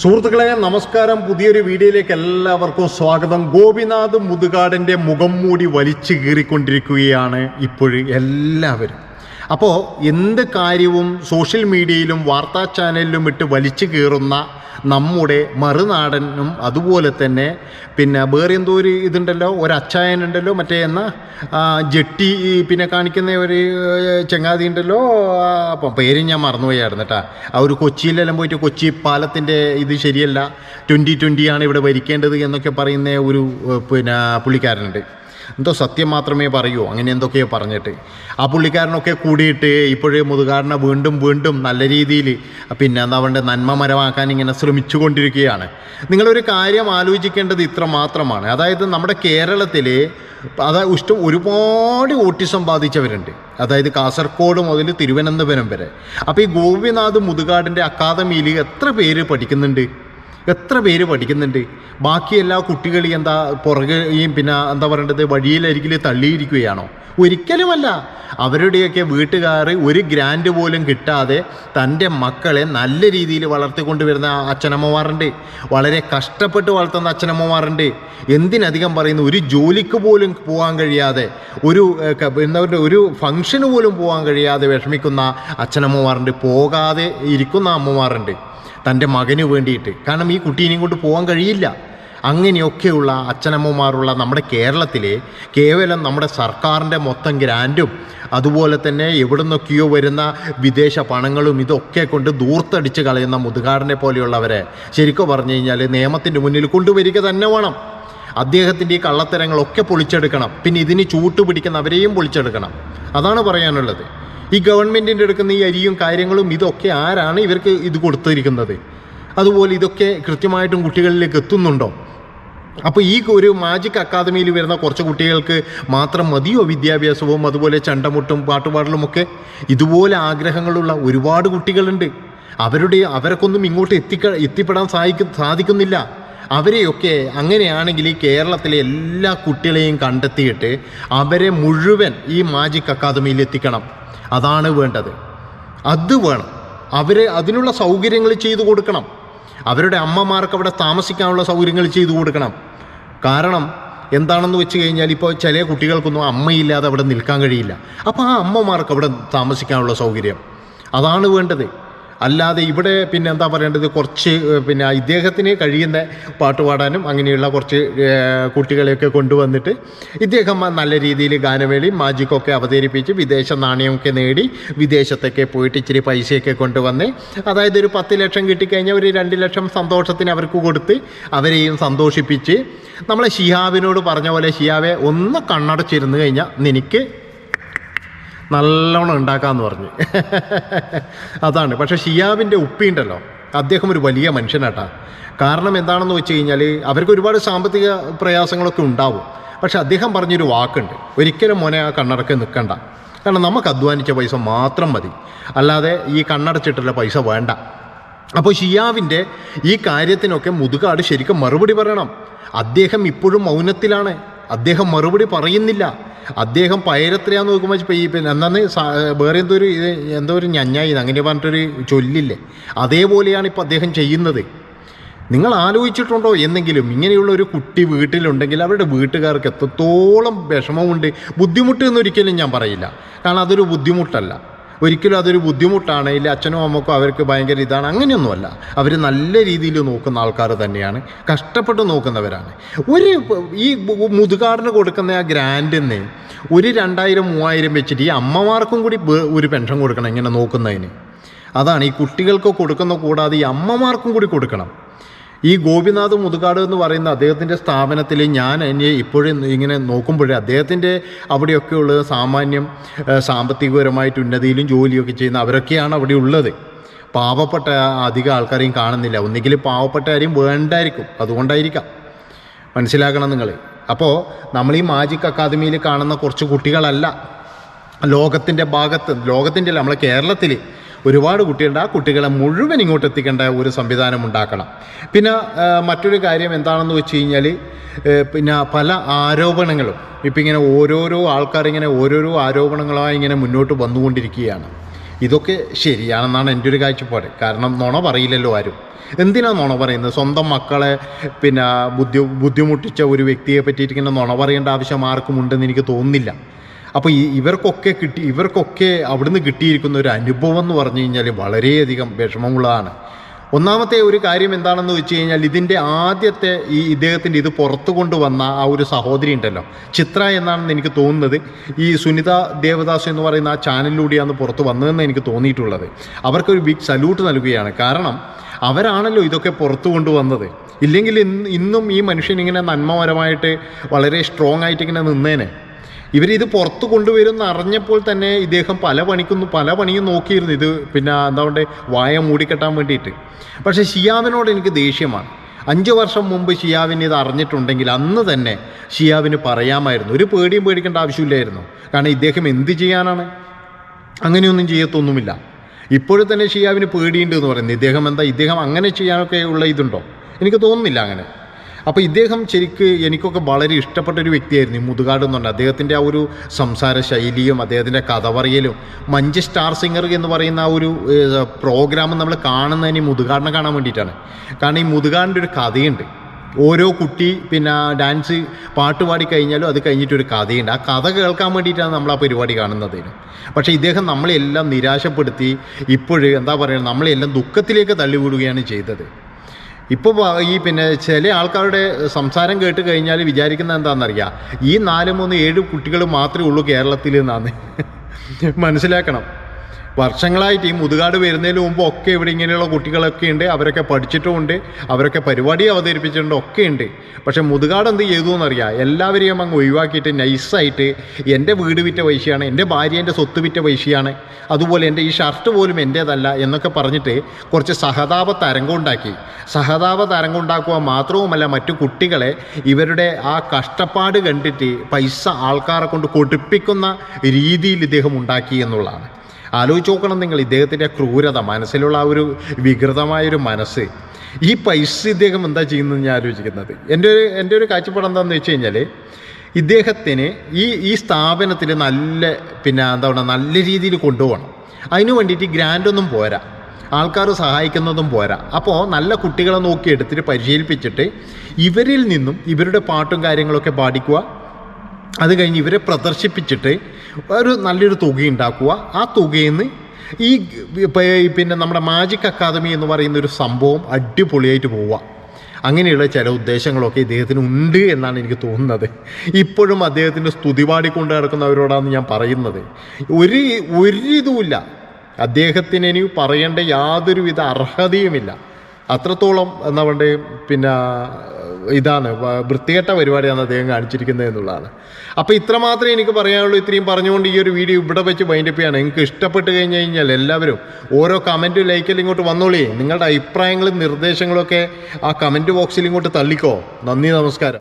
സുഹൃത്തുക്കളെ നമസ്കാരം. പുതിയൊരു വീഡിയോയിലേക്ക് എല്ലാവർക്കും സ്വാഗതം. ഗോപിനാഥ് മുതുകാടിന്റെ മുഖം മൂടി വലിച്ചു കീറിക്കൊണ്ടിരിക്കുകയാണ് ഇപ്പോഴും എല്ലാവരും. അപ്പോൾ എന്ത് കാര്യവും സോഷ്യൽ മീഡിയയിലും വാർത്താ ചാനലിലും ഇട്ട് വലിച്ചു കീറുന്ന നമ്മുടെ മറുനാടനും അതുപോലെ തന്നെ പിന്നെ വേറെ എന്തോ ഒരു ഇതുണ്ടല്ലോ ഒരു അച്ചായനുണ്ടല്ലോ മറ്റേ എന്ന ജെട്ടി പിന്നെ കാണിക്കുന്ന ഒരു ചങ്ങാതി ഉണ്ടല്ലോ അപ്പം പേര് ഞാൻ മറന്നുപോയായിരുന്നു കേട്ടാ. ആ ഒരു കൊച്ചിയിലെല്ലാം പോയിട്ട് കൊച്ചി പാലത്തിന്റെ ഇത് ശരിയല്ല ട്വന്റി ട്വന്റിയാണ് ഇവിടെ ഭരിക്കേണ്ടത് എന്നൊക്കെ പറയുന്ന ഒരു പിന്നെ പുള്ളിക്കാരനുണ്ട്. എന്തോ സത്യം മാത്രമേ പറയൂ. അങ്ങനെ എന്തൊക്കെയോ പറഞ്ഞിട്ട്. ആ പുള്ളിക്കാരനൊക്കെ കൂടിയിട്ട് ഇപ്പോഴേ മുതുകാരനെ വീണ്ടും വീണ്ടും നല്ല രീതിയിൽ പിന്നെ എന്താ പറയുക നന്മ മരമാക്കാൻ ഇങ്ങനെ ശ്രമിച്ചുകൊണ്ടിരിക്കുകയാണ്. നിങ്ങളൊരു കാര്യം ആലോചിക്കേണ്ടത് ഇത്ര മാത്രമാണ്. അതായത് നമ്മുടെ കേരളത്തിൽ അതായത് ഇഷ്ടം ഒരുപാട് ഓട്ടിസം ബാധിച്ചവരുണ്ട്. അതായത് കാസർഗോഡ് മുതൽ തിരുവനന്തപുരം വരെ. അപ്പോൾ ഈ ഗോപിനാഥ് മുതുകാടിന്റെ അക്കാദമിയിൽ എത്ര പേര് പഠിക്കുന്നുണ്ട്? എത്ര പേര് പഠിക്കുന്നുണ്ട്? ബാക്കി എല്ലാ കുട്ടികളും എന്താ പുറകെയും പിന്നെ എന്താ പറയേണ്ടത് വഴിയിലരികിൽ തള്ളിയിരിക്കുകയാണോ? ഒരിക്കലുമല്ല. അവരുടെയൊക്കെ വീട്ടുകാർ ഒരു ഗ്രാൻഡ് പോലും കിട്ടാതെ തന്റെ മക്കളെ നല്ല രീതിയിൽ വളർത്തിക്കൊണ്ടുവരുന്ന അച്ഛനമ്മമാരുണ്ട്. വളരെ കഷ്ടപ്പെട്ട് വളർത്തുന്ന അച്ഛനമ്മമാരുണ്ട്. എന്തിനധികം പറയുന്നു ഒരു ജോലിക്ക് പോലും പോകാൻ കഴിയാതെ ഒരു എന്താ പറയുക ഒരു ഫംഗ്ഷന് പോലും പോകാൻ കഴിയാതെ വിഷമിക്കുന്ന അച്ഛനമ്മമാരുണ്ട്. പോകാതെ ഇരിക്കുന്ന അമ്മമാരുണ്ട്. തന്റെ മകന് വേണ്ടിയിട്ട്. കാരണം ഈ കുട്ടീനെയും കൊണ്ട് പോകാൻ കഴിയില്ല. അങ്ങനെയൊക്കെയുള്ള അച്ഛനമ്മമാരുള്ള നമ്മുടെ കേരളത്തിലെ കേവലം നമ്മുടെ സർക്കാരിന്റെ മൊത്തം ഗ്രാൻഡും അതുപോലെ തന്നെ എവിടെ നിന്നൊക്കെയോ വരുന്ന വിദേശ പണങ്ങളും ഇതൊക്കെ കൊണ്ട് ദൂർത്തടിച്ച് കളയുന്ന മുതുകാടിനെ പോലെയുള്ളവരെ ശരിക്കും പറഞ്ഞു കഴിഞ്ഞാൽ നിയമത്തിന്റെ മുന്നിൽ കൊണ്ടുവരിക തന്നെ വേണം. അദ്ദേഹത്തിന്റെ ഈ കള്ളത്തരങ്ങളൊക്കെ പൊളിച്ചെടുക്കണം. പിന്നെ ഇതിന് ചൂട്ടുപിടിക്കുന്നവരെയും പൊളിച്ചെടുക്കണം. അതാണ് പറയാനുള്ളത്. ഈ ഗവൺമെന്റിന്റെ എടുക്കുന്ന ഈ അരിയും കാര്യങ്ങളും ഇതൊക്കെ ആരാണ് ഇവർക്ക് ഇത് കൊടുത്തിരിക്കുന്നത്? അതുപോലെ ഇതൊക്കെ കൃത്യമായിട്ടും കുട്ടികളിലേക്ക് എത്തുന്നുണ്ടോ? അപ്പോൾ ഈ ഒരു മാജിക് അക്കാദമിയിൽ വരുന്ന കുറച്ച് കുട്ടികൾക്ക് മാത്രം മതിയോ വിദ്യാഭ്യാസവും അതുപോലെ ചണ്ടമുട്ടും പാട്ടുപാടലുമൊക്കെ? ഇതുപോലെ ആഗ്രഹങ്ങളുള്ള ഒരുപാട് കുട്ടികളുണ്ട്. അവരുടെ അവരൊക്കൊന്നും ഇങ്ങോട്ട് എത്തിക്ക എത്തിപ്പെടാൻ സാധിക്കും സാധിക്കുന്നില്ല. അവരെയൊക്കെ അങ്ങനെയാണെങ്കിൽ ഈ കേരളത്തിലെ എല്ലാ കുട്ടികളെയും കണ്ടെത്തിയിട്ട് അവരെ മുഴുവൻ ഈ മാജിക് അക്കാദമിയിൽ എത്തിക്കണം. അതാണ് വേണ്ടത്. അത് വേണം. അവരെ അതിനുള്ള സൗകര്യങ്ങൾ ചെയ്തു കൊടുക്കണം. അവരുടെ അമ്മമാർക്ക് അവിടെ താമസിക്കാനുള്ള സൗകര്യങ്ങൾ ചെയ്തു കൊടുക്കണം. കാരണം എന്താണെന്ന് വെച്ച് കഴിഞ്ഞാൽ ഇപ്പോൾ ചില കുട്ടികൾക്കൊന്നും അമ്മയില്ലാതെ അവിടെ നിൽക്കാൻ കഴിയില്ല. അപ്പോൾ ആ അമ്മമാർക്ക് അവിടെ താമസിക്കാനുള്ള സൗകര്യം. അതാണ് വേണ്ടത്. അല്ലാതെ ഇവിടെ പിന്നെ എന്താ പറയേണ്ടത്? കുറച്ച് പിന്നെ ഇദ്ദേഹത്തിന് കഴിയുന്ന പാട്ട് പാടാനും അങ്ങനെയുള്ള കുറച്ച് കുട്ടികളെയൊക്കെ കൊണ്ടുവന്നിട്ട് ഇദ്ദേഹം നല്ല രീതിയിൽ ഗാനമേളി മാജിക്കൊക്കെ അവതരിപ്പിച്ച് വിദേശ നാണയമൊക്കെ നേടി വിദേശത്തൊക്കെ പോയിട്ട് ഇച്ചിരി പൈസയൊക്കെ കൊണ്ടുവന്ന് അതായത് ഒരു പത്ത് ലക്ഷം കിട്ടിക്കഴിഞ്ഞാൽ ഒരു രണ്ട് ലക്ഷം സന്തോഷത്തിന് അവർക്ക് കൊടുത്ത് അവരെയും സന്തോഷിപ്പിച്ച് നമ്മളെ ഷിഹാബിനോട് പറഞ്ഞ പോലെ ഷിഹാബെ ഒന്ന് കണ്ണടച്ചിരുന്നു കഴിഞ്ഞാൽ നിനക്ക് നല്ലോണം ഉണ്ടാക്കാമെന്ന് പറഞ്ഞു. അതാണ്. പക്ഷേ ഷിയാബിന്റെ ഉപ്പിയുണ്ടല്ലോ. അദ്ദേഹം ഒരു വലിയ മനുഷ്യനാട്ടാ. കാരണം എന്താണെന്ന് വെച്ച് കഴിഞ്ഞാൽ അവർക്ക് ഒരുപാട് സാമ്പത്തിക പ്രയാസങ്ങളൊക്കെ ഉണ്ടാവും. പക്ഷെ അദ്ദേഹം പറഞ്ഞൊരു വാക്കുണ്ട്. ഒരിക്കലും മോനെ ആ കണ്ണടക്ക് നിൽക്കണ്ട കാരണം നമുക്ക് അധ്വാനിച്ച പൈസ മാത്രം മതി. അല്ലാതെ ഈ കണ്ണടച്ചിട്ടുള്ള പൈസ വേണ്ട. അപ്പോൾ ഷിയാവിന്റെ ഈ കാര്യത്തിനൊക്കെ മുതുകാട് ശരിക്കും മറുപടി പറയണം. അദ്ദേഹം ഇപ്പോഴും മൗനത്തിലാണ്. അദ്ദേഹം മറുപടി പറയുന്നില്ല. അദ്ദേഹം പയരത്രയാന്ന് നോക്കുമ്പോൾ ഇപ്പോൾ ഈ പിന്നെ എന്നാന്ന് വേറെ എന്തോ ഒരു ഇത് എന്തോ ഒരു ഞഞ്ഞായി അങ്ങനെ പറഞ്ഞിട്ടൊരു ചൊല്ലില്ലേ? അതേപോലെയാണ് ഇപ്പോൾ അദ്ദേഹം ചെയ്യുന്നത്. നിങ്ങൾ ആലോചിച്ചിട്ടുണ്ടോ? എന്നെങ്കിലും ഇങ്ങനെയുള്ള ഒരു കുട്ടി വീട്ടിലുണ്ടെങ്കിൽ അവരുടെ വീട്ടുകാർക്ക് എത്രത്തോളം വിഷമമുണ്ട്. ബുദ്ധിമുട്ട് എന്നൊരിക്കലും ഞാൻ പറയില്ല. കാരണം അതൊരു ബുദ്ധിമുട്ടല്ല. ഒരിക്കലും അതൊരു ബുദ്ധിമുട്ടാണ്. ഇല്ല അച്ഛനും അമ്മക്കും അവർക്ക് ഭയങ്കര ഇതാണ്. അങ്ങനെയൊന്നുമല്ല. അവർ നല്ല രീതിയിൽ നോക്കുന്ന ആൾക്കാർ തന്നെയാണ്. കഷ്ടപ്പെട്ട് നോക്കുന്നവരാണ്. ഒരു ഈ മുതുകാടിന് കൊടുക്കുന്ന ആ ഗ്രാൻഡിന്ന് ഒരു രണ്ടായിരം മൂവായിരം വെച്ചിട്ട് ഈ അമ്മമാർക്കും കൂടി ഒരു പെൻഷൻ കൊടുക്കണം ഇങ്ങനെ നോക്കുന്നതിന്. അതാണ് ഈ കുട്ടികൾക്ക് കൊടുക്കുന്ന കൂടാതെ ഈ അമ്മമാർക്കും കൂടി കൊടുക്കണം. ഈ ഗോപിനാഥ് മുതുകാട് എന്ന് പറയുന്ന അദ്ദേഹത്തിന്റെ സ്ഥാപനത്തിൽ ഞാൻ എന്നെ ഇപ്പോഴും ഇങ്ങനെ നോക്കുമ്പോഴേ അദ്ദേഹത്തിന്റെ അവിടെയൊക്കെ ഉള്ളത് സാമാന്യം സാമ്പത്തികപരമായിട്ട് ഉന്നതിയിലും ജോലിയൊക്കെ ചെയ്യുന്ന അവരൊക്കെയാണ് അവിടെ ഉള്ളത്. പാവപ്പെട്ട അധികം ആൾക്കാരെയും കാണുന്നില്ല. ഒന്നുകിൽ പാവപ്പെട്ട ആരെയും വേണ്ടായിരിക്കും. അതുകൊണ്ടായിരിക്കാം. മനസ്സിലാക്കണം നിങ്ങൾ അപ്പോൾ നമ്മൾ ഈ മാജിക് അക്കാദമിയിൽ കാണുന്ന കുറച്ച് കുട്ടികളല്ല. ലോകത്തിന്റെ ഭാഗത്ത് ലോകത്തിന്റെ അല്ല നമ്മളെ കേരളത്തിൽ ഒരുപാട് കുട്ടികളുണ്ട്. ആ കുട്ടികളെ മുഴുവൻ ഇങ്ങോട്ട് എത്തിക്കേണ്ട ഒരു സംവിധാനം ഉണ്ടാക്കണം. പിന്നെ മറ്റൊരു കാര്യം എന്താണെന്ന് വെച്ച് കഴിഞ്ഞാൽ പിന്നെ പല ആരോപണങ്ങളും. ഇപ്പം ഇങ്ങനെ ഓരോരോ ആൾക്കാർ ഇങ്ങനെ ഓരോരോ ആരോപണങ്ങളായി ഇങ്ങനെ മുന്നോട്ട് വന്നുകൊണ്ടിരിക്കുകയാണ്. ഇതൊക്കെ ശരിയാണെന്നാണ് എന്റെ ഒരു കാഴ്ചപ്പാട്. കാരണം നുണ പറയില്ലല്ലോ ആരും. എന്തിനാ നുണ പറയുന്നത്? സ്വന്തം മക്കളെ പിന്നെ ബുദ്ധി ബുദ്ധിമുട്ടിച്ച ഒരു വ്യക്തിയെ പറ്റിയിട്ട് ഇങ്ങനെ നുണ പറയേണ്ട ആവശ്യം ആർക്കും ഉണ്ടെന്ന് എനിക്ക് തോന്നുന്നില്ല. അപ്പോൾ ഈ ഇവർക്കൊക്കെ കിട്ടി ഇവർക്കൊക്കെ അവിടുന്ന് കിട്ടിയിരിക്കുന്ന ഒരു അനുഭവം എന്ന് പറഞ്ഞു കഴിഞ്ഞാൽ വളരെയധികം വിഷമമുള്ളതാണ്. ഒന്നാമത്തെ ഒരു കാര്യം എന്താണെന്ന് വെച്ച് കഴിഞ്ഞാൽ ഇതിന്റെ ആദ്യത്തെ ഈ ഇദ്ദേഹത്തിന്റെ ഇത് പുറത്തു കൊണ്ടുവന്ന ആ ഒരു സഹോദരി ഉണ്ടല്ലോ. ചിത്ര എന്നാണെന്ന് എനിക്ക് തോന്നുന്നത് ഈ സുനിത ദേവദാസ് എന്ന് പറയുന്ന ആ ചാനലിലൂടെയാണ് പുറത്ത് വന്നതെന്ന് എനിക്ക് തോന്നിയിട്ടുള്ളത്. അവർക്കൊരു ബിഗ് സല്യൂട്ട് നൽകുകയാണ്. കാരണം അവരാണല്ലോ ഇതൊക്കെ പുറത്തു കൊണ്ടുവന്നത്. ഇല്ലെങ്കിൽ ഇന്നും ഈ മനുഷ്യൻ ഇങ്ങനെ നന്മപരമായിട്ട് വളരെ സ്ട്രോങ് ആയിട്ട് ഇങ്ങനെ നിന്നേനെ. ഇവരിത് പുറത്ത് കൊണ്ടുവരുമെന്ന് അറിഞ്ഞപ്പോൾ തന്നെ ഇദ്ദേഹം പല പണിക്കുന്നു പല പണിയും നോക്കിയിരുന്നു. ഇത് പിന്നെ എന്താ പറയുക വായ മൂടിക്കെട്ടാൻ വേണ്ടിയിട്ട്. പക്ഷേ ഷിയാവിനോട് എനിക്ക് ദേഷ്യമാണ്. അഞ്ച് വർഷം മുമ്പ് ഷിയാവിന് ഇത് അറിഞ്ഞിട്ടുണ്ടെങ്കിൽ അന്ന് തന്നെ ഷിയാവിന് പറയാമായിരുന്നു. ഒരു പേടിയും പേടിക്കേണ്ട ആവശ്യമില്ലായിരുന്നു. കാരണം ഇദ്ദേഹം എന്ത് ചെയ്യാനാണ്? അങ്ങനെയൊന്നും ചെയ്യത്തൊന്നുമില്ല. ഇപ്പോഴും തന്നെ ഷിയാവിന് പേടിയുണ്ട് എന്ന് പറയുന്നത് ഇദ്ദേഹം എന്താ ഇദ്ദേഹം അങ്ങനെ ചെയ്യാനൊക്കെ ഉള്ള ഇതുണ്ടോ? എനിക്ക് തോന്നുന്നില്ല അങ്ങനെ. അപ്പോൾ ഇദ്ദേഹം ശരിക്ക് എനിക്കൊക്കെ വളരെ ഇഷ്ടപ്പെട്ട ഒരു വ്യക്തിയായിരുന്നു. ഈ മുതുകാട് എന്നുണ്ട് അദ്ദേഹത്തിന്റെ ആ ഒരു സംസാര ശൈലിയും അദ്ദേഹത്തിന്റെ കഥ പറയലും മഞ്ച് സ്റ്റാർ സിംഗർ എന്ന് പറയുന്ന ആ ഒരു പ്രോഗ്രാം നമ്മൾ കാണുന്നതിന് ഈ മുതുകാടിനെ കാണാൻ വേണ്ടിയിട്ടാണ്. കാരണം ഈ മുതുകാടിന്റെ ഒരു കഥയുണ്ട്. ഓരോ കുട്ടി പിന്നെ ഡാൻസ് പാട്ട് പാടി കഴിഞ്ഞാലും അത് കഴിഞ്ഞിട്ടൊരു കഥയുണ്ട്. ആ കഥ കേൾക്കാൻ വേണ്ടിയിട്ടാണ് നമ്മൾ ആ പരിപാടി കാണുന്നത്. പക്ഷേ ഇദ്ദേഹം നമ്മളെല്ലാം നിരാശപ്പെടുത്തി ഇപ്പോഴും എന്താ പറയുക നമ്മളെല്ലാം ദുഃഖത്തിലേക്ക് തള്ളിവിടുകയാണ് ചെയ്തത്. ഇപ്പോൾ ഈ പിന്നെ ചില ആൾക്കാരുടെ സംസാരം കേട്ട് കഴിഞ്ഞാൽ വിചാരിക്കുന്നത് എന്താണെന്നറിയാം ഈ നാല് മൂന്ന് ഏഴ് കുട്ടികൾ മാത്രമേ ഉള്ളൂ കേരളത്തിൽ എന്നാണ് മനസ്സിലാക്കണം. വർഷങ്ങളായിട്ട് ഈ മുതുകാട് വരുന്നതിന് മുമ്പ് ഒക്കെ ഇവിടെ ഇങ്ങനെയുള്ള കുട്ടികളൊക്കെ ഉണ്ട്. അവരൊക്കെ പഠിച്ചിട്ടുമുണ്ട് അവരൊക്കെ പരിപാടി അവതരിപ്പിച്ചിട്ടുണ്ട്. ഒക്കെ ഉണ്ട്. പക്ഷേ മുതുകാട് എന്ത് ചെയ്തു എന്നറിയാം? എല്ലാവരെയും അങ്ങ് ഒഴിവാക്കിയിട്ട് നൈസായിട്ട് എന്റെ വീട് വിറ്റ പൈസയാണ് എന്റെ ഭാര്യ എന്റെ സ്വത്ത് വിറ്റ പൈസയാണ് അതുപോലെ എന്റെ ഈ ഷർട്ട് പോലും എന്റേതല്ല എന്നൊക്കെ പറഞ്ഞിട്ട് കുറച്ച് സഹതാപ തരംഗം ഉണ്ടാക്കി. സഹതാപ തരംഗം ഉണ്ടാക്കുക മാത്രവുമല്ല മറ്റു കുട്ടികളെ ഇവരുടെ ആ കഷ്ടപ്പാട് കണ്ടിട്ട് പൈസ ആൾക്കാരെ കൊണ്ട് കൊടുപ്പിക്കുന്ന രീതിയിൽ ഇദ്ദേഹം ഉണ്ടാക്കി എന്നുള്ളതാണ്. ആലോചിച്ച് നോക്കണം നിങ്ങൾ ഇദ്ദേഹത്തിന്റെ ക്രൂരത മനസ്സിലുള്ള ആ ഒരു വികൃതമായൊരു മനസ്സ്. ഈ പൈസ ഇദ്ദേഹം എന്താ ചെയ്യുന്നത് ഞാൻ ആലോചിക്കുന്നത്. എന്റെ ഒരു എന്റെ ഒരു കാഴ്ചപ്പാട് എന്താണെന്ന് വെച്ച് കഴിഞ്ഞാൽ ഇദ്ദേഹത്തിന് ഈ ഈ സ്ഥാപനത്തിൽ നല്ല പിന്നെ എന്താ പറയുക നല്ല രീതിയിൽ കൊണ്ടുപോകണം. അതിനു വേണ്ടിയിട്ട് ഗ്രാൻഡൊന്നും പോരാ. ആൾക്കാർ സഹായിക്കുന്നതും പോരാ. അപ്പോൾ നല്ല കുട്ടികളെ നോക്കി എടുത്തിട്ട് പരിശീലിപ്പിച്ചിട്ട് ഇവരിൽ നിന്നും ഇവരുടെ പാട്ടും കാര്യങ്ങളൊക്കെ പാടിക്കുക അത് കഴിഞ്ഞ് ഇവരെ പ്രദർശിപ്പിച്ചിട്ട് ഒരു നല്ലൊരു തുക ഉണ്ടാക്കുക. ആ തുകയിൽ നിന്ന് ഈ പിന്നെ നമ്മുടെ മാജിക് അക്കാദമി എന്ന് പറയുന്ന ഒരു സംഭവം അടിപൊളിയായിട്ട് പോവുക. അങ്ങനെയുള്ള ചില ഉദ്ദേശങ്ങളൊക്കെ ഇദ്ദേഹത്തിന് ഉണ്ട് എന്നാണ് എനിക്ക് തോന്നുന്നത്. ഇപ്പോഴും അദ്ദേഹത്തിന്റെ സ്തുതി പാടിക്കൊണ്ട് നടക്കുന്നവരോടാണ് ഞാൻ പറയുന്നത്. ഒരു ഒരു ഇതുമില്ല. അദ്ദേഹത്തിന് ഇനി പറയേണ്ട യാതൊരുവിധ അർഹതയുമില്ല. അത്രത്തോളം എന്താ പറയുക പിന്നെ ഇതാണ് വൃത്തികെട്ട പരിപാടിയാണ് അദ്ദേഹം കാണിച്ചിരിക്കുന്നത് എന്നുള്ളതാണ്. അപ്പോൾ ഇത്രമാത്രമേ എനിക്ക് പറയാനുള്ളൂ. ഇത്രയും പറഞ്ഞുകൊണ്ട് ഈ ഒരു വീഡിയോ ഇവിടെ വെച്ച് വൈൻഡപ്പ് ചെയ്യാണ്. നിങ്ങൾക്ക് ഇഷ്ടപ്പെട്ട് കഴിഞ്ഞ് കഴിഞ്ഞാൽ എല്ലാവരും ഓരോ കമന്റും ലൈക്കിലും ഇങ്ങോട്ട് വന്നോളിയേ നിങ്ങളുടെ അഭിപ്രായങ്ങളും നിർദ്ദേശങ്ങളൊക്കെ ആ കമന്റ് ബോക്സിൽ ഇങ്ങോട്ട് തള്ളിക്കോ. നന്ദി നമസ്കാരം.